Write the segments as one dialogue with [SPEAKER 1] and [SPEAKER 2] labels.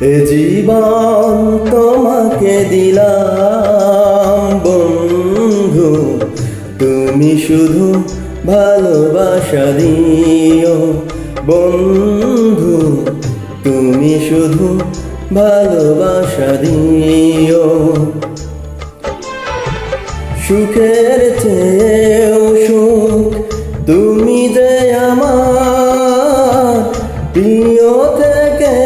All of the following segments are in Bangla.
[SPEAKER 1] জীবন তোমাকে দিলাম, বন্ধু। তুমি শুধু ভালোবাসা দিও, বন্ধু। তুমি শুধু ভালোবাসা দিও। সুখের চেয়েও সুখ, তুমি যে আমার প্রিয় বেশি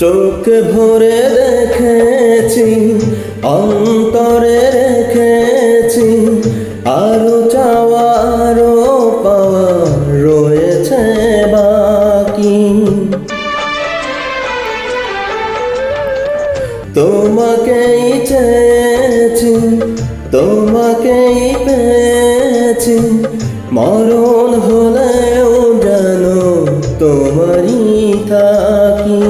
[SPEAKER 1] চোখ ভরে দেখেছি, অন্তরে রেখেছি, আরও চাওয়ারও পাওয়া রয়েছে বাকি। তোমাকেই চেয়েছি, তোমাকেই পেয়েছি, মরণ হলেও জানো তোমারই থাকি।